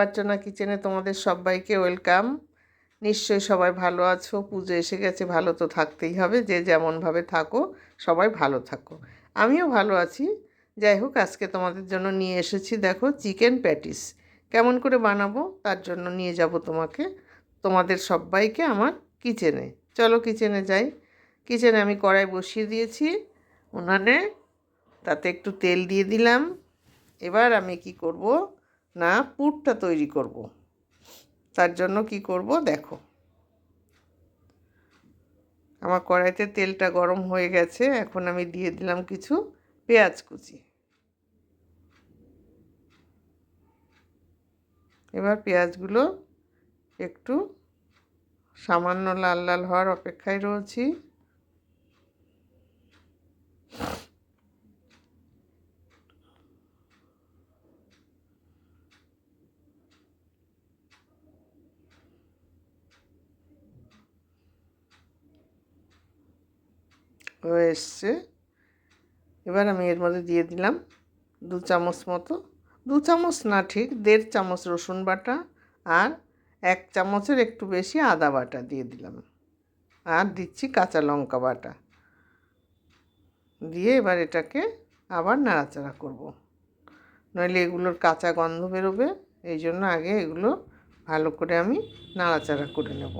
দেবার্চনা কিচেনে তোমাদের সবাইকে ওয়েলকাম। নিশ্চয়ই সবাই ভালো আছো, পুজো এসে গেছে, ভালো তো থাকতেই হবে, যে যেমনভাবে থাকো, সবাই ভালো থাকো। আমিও ভালো আছি। যাই হোক, আজকে তোমাদের জন্য নিয়ে এসেছি দেখো চিকেন প্যাটিস। কেমন করে বানাবো, তার জন্য নিয়ে যাব তোমাকে, তোমাদের সবাইকে আমার কিচেনে। চলো কিচেনে যাই। কিচেনে আমি কড়াই বসিয়ে দিয়েছি উনানে, তাতে একটু তেল দিয়ে দিলাম। এবার আমি কি করব না, পুরটা তৈরি করব। তার জন্য কি করব? দেখো। আমার কড়াইতে তেলটা গরম হয়ে গেছে, এখন আমি দিয়ে দিলাম কিছু পেঁয়াজ কুচি। এবার পেঁয়াজগুলো একটু সামান্য লাল লাল হওয়ার অপেক্ষায় রয়েছি। হয়ে এসছে এবার আমি এর মধ্যে দিয়ে দিলাম দু চামচ মতো, দু চামচ না ঠিক, দেড় চামচ রসুন বাটা আর এক চামচের একটু বেশি আদা বাটা দিয়ে দিলাম। আর দিচ্ছি কাঁচা লঙ্কা বাটা। দিয়ে এবার এটাকে আবার নাড়াচাড়া করব। নইলে এগুলোর কাঁচা গন্ধ বেরোবে, এই জন্য আগে এগুলো ভালো করে আমি নাড়াচাড়া করে নেব।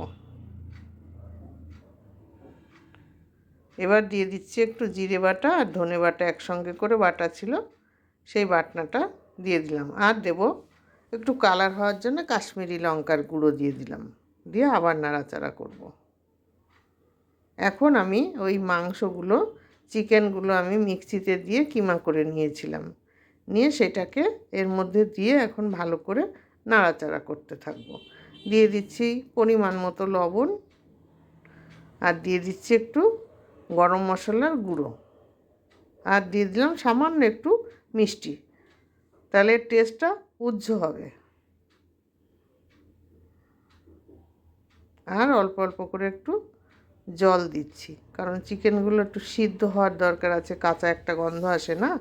এবার দিয়ে দিচ্ছি একটু জিরে বাটা আর ধনে বাটা একসঙ্গে করে বাটা ছিল, সেই বাটনাটা দিয়ে দিলাম আর দেব একটু কালার হওয়ার জন্য কাশ্মীরি লঙ্কার গুঁড়ো দিয়ে দিলাম, দিয়ে আবার নাড়াচাড়া করব। এখন আমি ওই মাংসগুলো, চিকেনগুলো আমি মিক্সিতে দিয়ে কিমা করে নিয়েছিলাম, নিয়ে সেটাকে এর মধ্যে দিয়ে এখন ভালো করে নাড়াচাড়া করতে থাকব দিয়ে দিচ্ছি পরিমাণ মতো লবণ, আর দিয়ে দিচ্ছি একটু গরম মশলার গুঁড়ো। আর দিয়ে দিলাম সামান্য একটু মিষ্টি। তাহলে টেস্টটা উজ্জ হবে। আর অল্প অল্প করে একটু জল দিচ্ছি। কারণ চিকেনগুলো একটু সিদ্ধ হওয়ার দরকার আছে, কাঁচা একটা গন্ধ আসে না।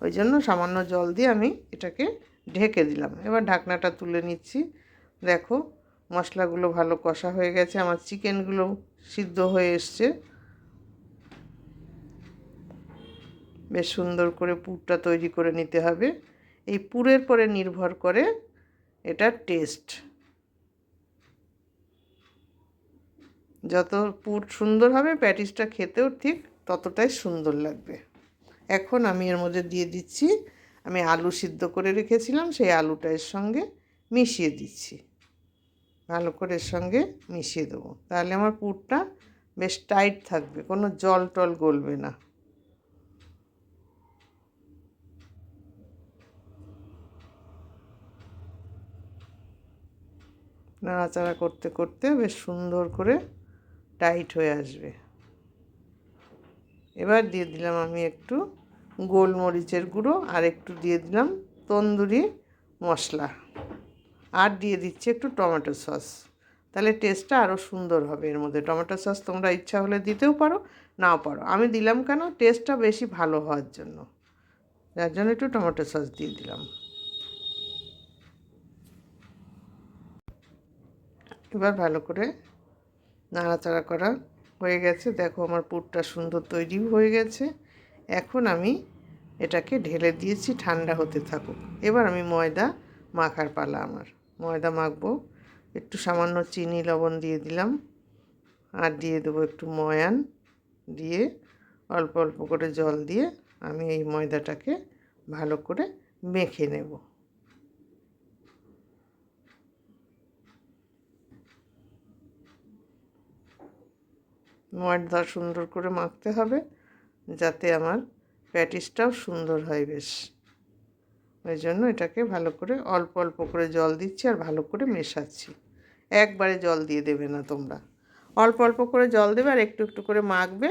ওই জন্য সামান্য জল দিয়ে আমি এটাকে ঢেকে দিলাম। এবার ঢাকনাটা তুলে নিচ্ছি। দেখো, মশলাগুলো ভালো কষা হয়ে গেছে। আমার চিকেনগুলো সিদ্ধ হয়ে এসছে। বেশ সুন্দর করে পুরটা তৈরি করে নিতে হবে। এই পুরের পরে নির্ভর করে এটার টেস্ট। যত পুর সুন্দর হবে, প্যাটিসটা খেতেও ঠিক ততটাই সুন্দর লাগবে। এখন আমি এর মধ্যে দিয়ে দিচ্ছি, আমি আলু সিদ্ধ করে রেখেছিলাম, সেই আলুটা এর সঙ্গে মিশিয়ে দিচ্ছি। ভালো করে এর সঙ্গে মিশিয়ে দেবো। তাহলে আমার পুরটা বেশ টাইট থাকবে, কোনো জল টল গলবে না। নাড়াচাড়া করতে করতে বেশ সুন্দর করে টাইট হয়ে আসবে। এবার দিয়ে দিলাম আমি একটু গোলমরিচের গুঁড়ো আর একটু দিয়ে দিলাম তন্দুরি মশলা। আর দিয়ে দিচ্ছি একটু টমেটো সস। তাহলে টেস্টটা আরও সুন্দর হবে এর মধ্যে। টমেটো সস তোমরা ইচ্ছা হলে দিতেও পারো, নাও পারো। আমি দিলাম কেন? টেস্টটা বেশি ভালো হওয়ার জন্য। যার জন্য একটু টমেটো সস দিয়ে দিলাম। এবার ভালো করে নাড়াচাড়া করা হয়ে গেছে। দেখো আমার পুরটা সুন্দর তৈরিও হয়ে গেছে। এখন আমি এটাকে ঢেলে দিয়েছি, ঠান্ডা হতে থাকুক। এবার আমি ময়দা মাখার পালা আমার। ময়দা মাখবো, একটু সামান্য চিনি, লবণ দিয়ে দিলাম। আর দিয়ে দেবো একটু ময়ান দিয়ে অল্প অল্প করে জল দিয়ে আমি এই ময়দাটাকে ভালো করে মেখে নেব। ময়দা সুন্দর করে মাখতে হবে, যাতে আমার প্যাটিসটাও সুন্দর হয় বেশ। ওই জন্য এটাকে ভালো করে অল্প অল্প করে জল দিচ্ছি আর ভালো করে মেশাচ্ছি। একবারে জল দিয়ে দেবে না তোমরা। অল্প অল্প করে জল দেবে আর একটু একটু করে মাখবে,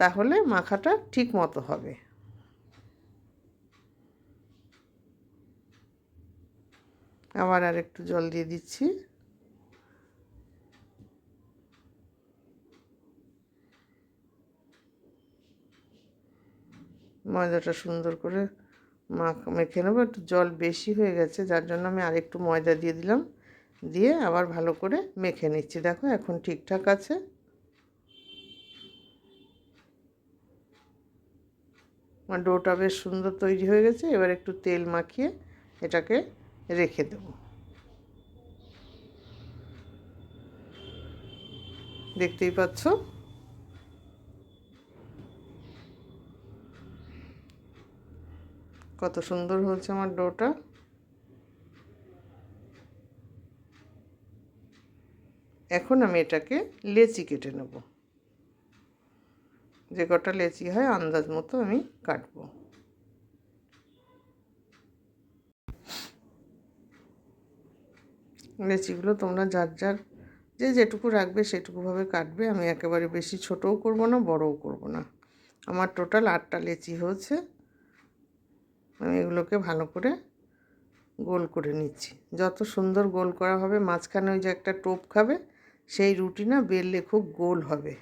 তাহলে মাখাটা ঠিক মতো হবে। আবার আর একটু জল দিয়ে দিচ্ছি। ময়দাটা সুন্দর করে মাখ, মেখে নেব। একটু জল বেশি হয়ে গেছে, যার জন্য আমি আরেকটু ময়দা দিয়ে দিলাম। দিয়ে আবার ভালো করে মেখে নিচ্ছি। দেখো এখন ঠিকঠাক আছে। আমার ডোটা বেশ সুন্দর তৈরি হয়ে গেছে। এবার একটু তেল মাখিয়ে এটাকে রেখে দেব। দেখতেই পাচ্ছ? কত সুন্দর হয়েছে আমার ডোটা। এখন আমি এটাকে লেচি কেটে নেব। যে কটা লেচি হয় আন্দাজ মতো আমি কাটবো। লেচিগুলো তোমরা যার যার যে যেটুকু রাখবে সেটুকুভাবে কাটবে। আমি একেবারে বেশি ছোটও করব না, বড়ও করব না। আমার টোটাল আটটা লেচি হয়েছে। আমি এগুলোকে ভালো করে গোল করে নিচ্ছি। যত সুন্দর গোল করা হবে, মাঝখানে ওই যে একটা টোপ খাবে, সেই রুটি না বেললে খুব গোল হবে।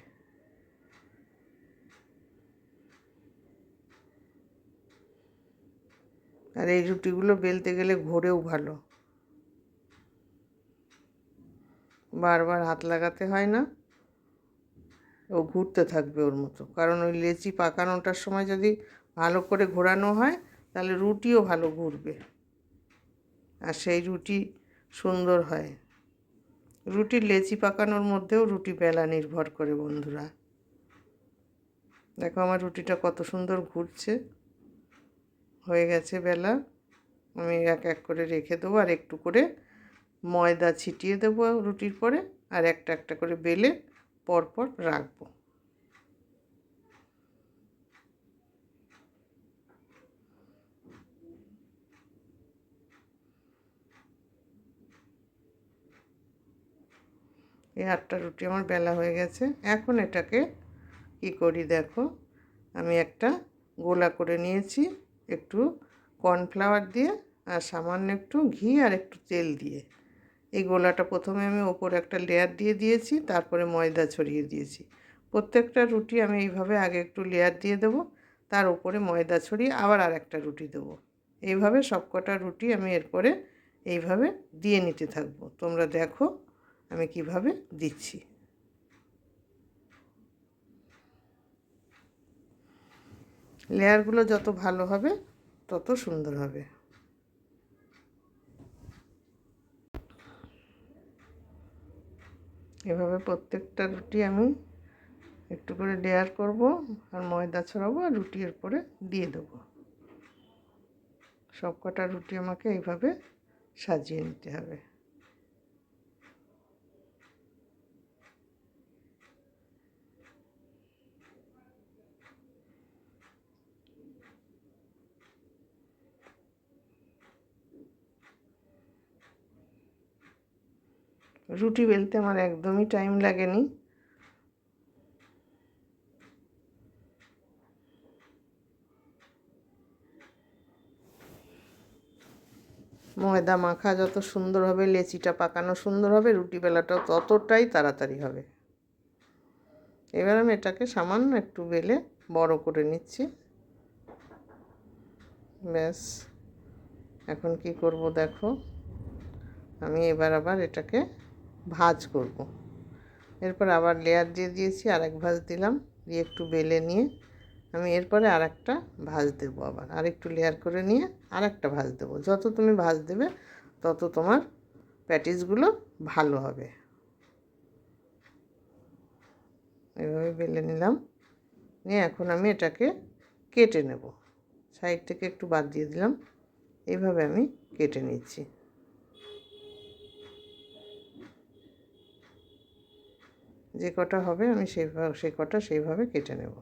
আর এই রুটিগুলো বেলতে গেলে ঘোরেও ভালো। বারবার হাত লাগাতে হয় না, ও ঘুরতে থাকবে ওর মতো। কারণ ওই লেচি পাকানোটার সময় যদি ভালো করে ঘোরানো হয় তাহলে রুটিও ভালো ঘুরবে। আর সেই রুটি সুন্দর হয়। রুটির লেচি পাকানোর মধ্যেও রুটি বেলা নির্ভর করে বন্ধুরা। দেখো আমার রুটিটা কত সুন্দর ঘুরছে। হয়ে গেছে বেলা। আমি এক এক করে রেখে দেবো আর একটু করে ময়দা ছিটিয়ে দেবো রুটির পরে। আর একটা একটা করে বেলে পরপর রাখব। এই আটটা রুটি আমার বেলা হয়ে গেছে। এখন এটাকে কি করি দেখো? আমি একটা গোলা করে নিয়েছি একটু কর্নফ্লাওয়ার দিয়ে আর সামান্য একটু ঘি আর একটু তেল দিয়ে। এই গোলাটা প্রথমে আমি ওপরে একটা লেয়ার দিয়ে দিয়েছি, তারপরে ময়দা ছড়িয়ে দিয়েছি। প্রত্যেকটা রুটি আমি এইভাবে আগে একটু লেয়ার দিয়ে দেবো, তার উপরে ময়দা ছড়িয়ে আবার আর একটা রুটি দেবো। এইভাবে সবকটা রুটি আমি এরপরে এইভাবে দিয়ে নিতে থাকব। তোমরা দেখো আমি কীভাবে দিচ্ছি? লেয়ারগুলো যত ভালো হবে, তত সুন্দর হবে। এভাবে প্রত্যেকটা রুটি আমি একটু করে লেয়ার করব, আর ময়দা ছড়াবো, আর রুটির পরে দিয়ে দেবো। সব কটা রুটি আমাকে এইভাবে সাজিয়ে নিতে হবে। রুটি বেলতে আমার একদমই টাইম লাগেনি। ময়দা মাখা যত সুন্দর হবে, লেচিটা পাকানো সুন্দর হবে, রুটি বেলাটাও ততটাই তাড়াতাড়ি হবে। এবার আমি এটাকে সামান্য একটু বেলে বড় করে নিচ্ছি। ব্যাস, এখন কি করব দেখো। আমি এবার আবার এটাকে ভাজ করব। এরপর আবার লেয়ার দিয়ে দিয়েছি আর এক ভাজ দিলাম, দিয়ে একটু বেলে নিয়ে আমি এরপরে আর একটা ভাজ দেবো আবার। আর একটু লেয়ার করে নিয়ে আর একটা ভাজ দেবো। যত তুমি ভাজ দেবে, তত তোমার প্যাটিসগুলো ভালো হবে। এভাবে বেলে নিলাম, নিয়ে এখন আমি এটাকে কেটে নেব। সাইড থেকে একটু বাদ দিয়ে দিলাম এইভাবে আমি কেটে নিচ্ছি। যে কটা হবে, আমি সেইভাবে সেই কটা সেইভাবে কেটে নেব।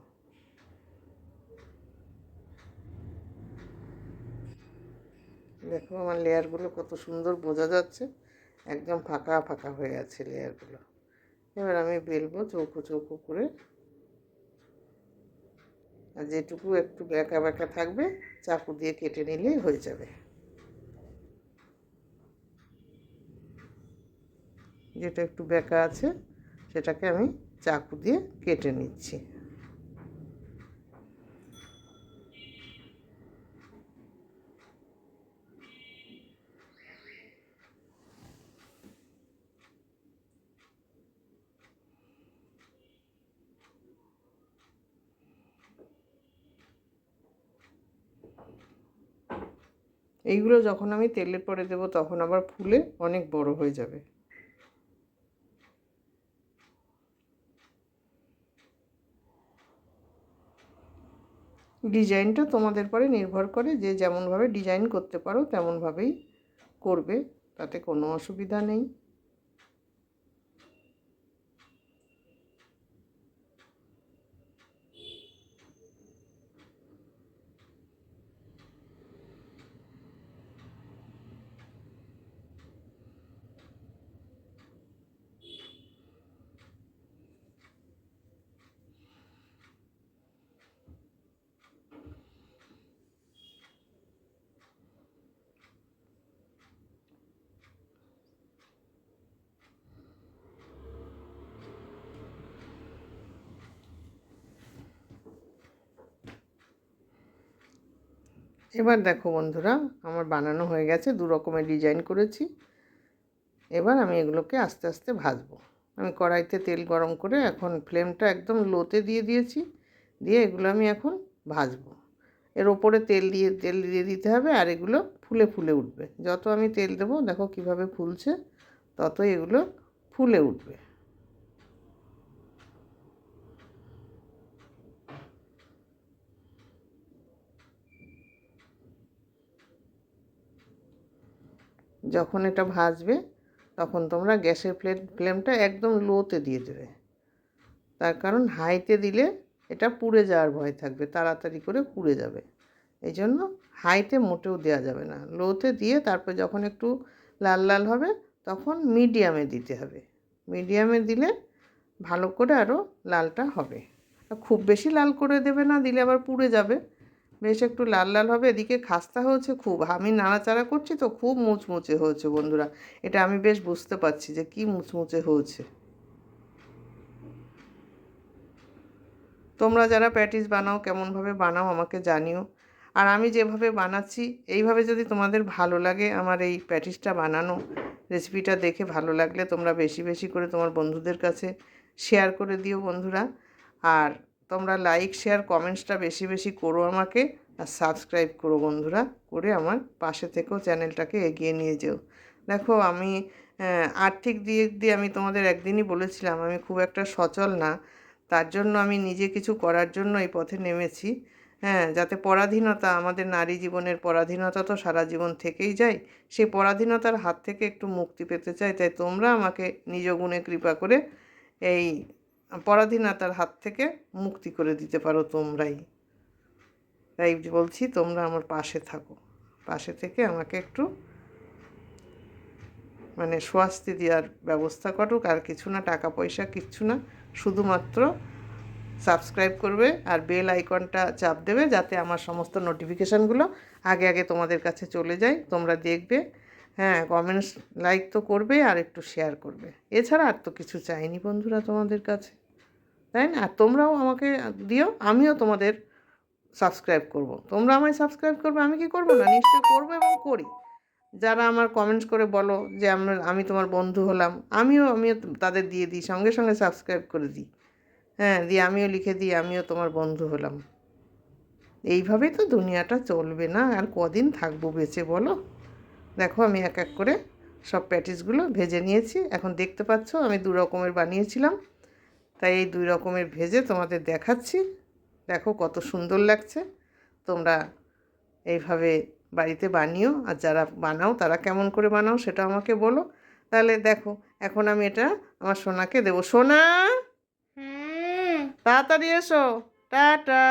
দেখো আমার লেয়ারগুলো কত সুন্দর বোঝা যাচ্ছে। একদম ফাঁকা ফাঁকা হয়ে আছে লেয়ারগুলো। এবার আমি বেলবো চৌকো চৌকো করে। আর যেটুকু একটু ব্যাকা ব্যাকা থাকবে, চাকু দিয়ে কেটে নিলেই হয়ে যাবে। যেটা একটু ব্যাকা আছে সেটাকে আমি চাকু দিয়ে কেটে নিচ্ছি। এইগুলো যখন আমি তেলে পরে দেবো তখন আবার ফুলে অনেক বড় হয়ে যাবে। ডিজাইনটা তোমাদের পরে নির্ভর করে যে যেমনভাবে ডিজাইন করতে পারো তেমনভাবেই করবে, তাতে কোনো অসুবিধা নেই। এবার দেখো বন্ধুরা, আমার বানানো হয়ে গেছে, দু রকমের ডিজাইন করেছি। এবার আমি এগুলোকে আস্তে আস্তে ভাজবো। আমি কড়াইতে তেল গরম করে এখন ফ্লেমটা একদম লোতে দিয়ে দিয়েছি, দিয়ে এগুলো আমি এখন ভাজবো। এর ওপরে তেল দিয়ে তেল দিয়ে দিতে হবে আর এগুলো ফুলে ফুলে উঠবে। যত আমি তেল দেবো, দেখো কীভাবে ফুলছে, ততই এগুলো ফুলে উঠবে। যখন এটা ভাজবে, তখন তোমরা গ্যাসের ফ্লেম ফ্লেমটা একদম লোতে দিয়ে দেবে। তার কারণ হাইতে দিলে এটা পুড়ে যাওয়ার ভয় থাকবে, তাড়াতাড়ি করে পুড়ে যাবে। এই জন্য হাইতে মোটেও দেওয়া যাবে না। লোতে দিয়ে তারপর যখন একটু লাল লাল হবে, তখন মিডিয়ামে দিতে হবে। মিডিয়ামে দিলে ভালো করে আরও লালটা হবে। খুব বেশি লাল করে দেবে না, দিলে আবার পুড়ে যাবে। বেশ একটু লাল লাল হবে, এদিকে খাস্তা হয়েছে খুব। আমি নাড়াচাড়া করছি তো খুব মুচমুচে হয়েছে বন্ধুরা। এটা আমি বেশ বুঝতে পারছি যে কি মুচমুচে হয়েছে। তোমরা যারা প্যাটিস বানাও, কেমনভাবে বানাও আমাকে জানিও। আর আমি যেভাবে বানাচ্ছি, এইভাবে যদি তোমাদের ভালো লাগে আমার এই প্যাটিসটা বানানো রেসিপিটা দেখে ভালো লাগলে তোমরা বেশি বেশি করে তোমার বন্ধুদের কাছে শেয়ার করে দিও বন্ধুরা। আর তোমরা লাইক শেয়ার কমেন্টসটা বেশি বেশি করো আমাকে। আর সাবস্ক্রাইব করো বন্ধুরা, করে আমার পাশে থেকেও চ্যানেলটাকে এগিয়ে নিয়ে যেও। দেখো, আমি আর্থিক দিক দিয়ে আমি তোমাদের একদিনই বলেছিলাম, আমি খুব একটা সচল না। তার জন্য আমি নিজে কিছু করার জন্য এই পথে নেমেছি। হ্যাঁ যাতে পরাধীনতা, আমাদের নারী জীবনের পরাধীনতা তো সারা জীবন থেকেই যায়। সেই পরাধীনতার হাত থেকে একটু মুক্তি পেতে চাই। তাই তোমরা আমাকে নিজ গুণে কৃপা করে এই পরাধীনতার হাত থেকে মুক্তি করে দিতে পারো তোমরাই। তাই বলছি, তোমরা আমার পাশে থাকো। পাশে থেকে আমাকে একটু মানে স্বাস্তি দেওয়ার ব্যবস্থা করুক, আর কিছু না, টাকা পয়সা কিচ্ছু না, শুধুমাত্র সাবস্ক্রাইব করবে আর বেল আইকনটা চাপ দেবে, যাতে আমার সমস্ত নোটিফিকেশানগুলো আগে আগে তোমাদের কাছে চলে যায়। তোমরা দেখবে হ্যাঁ কমেন্টস লাইক তো করবে আর একটু শেয়ার করবে। এছাড়া আর তো কিছু চাইনি বন্ধুরা তোমাদের কাছে, তাই না? আর তোমরাও আমাকে দিও, আমিও তোমাদের সাবস্ক্রাইব করব। তোমরা আমায় সাবস্ক্রাইব করবে, আমি কি করব না? নিশ্চয়ই করব এবং করি। যারা আমার কমেন্টস করে বলো যে আমরা, আমি তোমার বন্ধু হলাম, আমিও আমিও তাদের দিয়ে দিই, সঙ্গে সঙ্গে সাবস্ক্রাইব করে দিই। হ্যাঁ দিয়ে আমিও লিখে দিই, আমিও তোমার বন্ধু হলাম। এইভাবেই তো দুনিয়াটা চলবে না? আর কদিন থাকব বেঁচে বলো? দেখো আমি এক এক করে সব প্যাটিসগুলো ভেজে নিয়েছি। এখন দেখতে পাচ্ছ আমি দু রকমের বানিয়েছিলাম। তাই এই দুই রকমের ভেজে তোমাদের দেখাচ্ছি। দেখো কত সুন্দর লাগছে। তোমরা এইভাবে বাড়িতে বানিও আর যারা বানাও তারা কেমন করে বানাও সেটা আমাকে বলো। তাহলে দেখো এখন আমি এটা আমার সোনাকে দেবো। সোনা! তাড়াতাড়ি এসো। টাটা!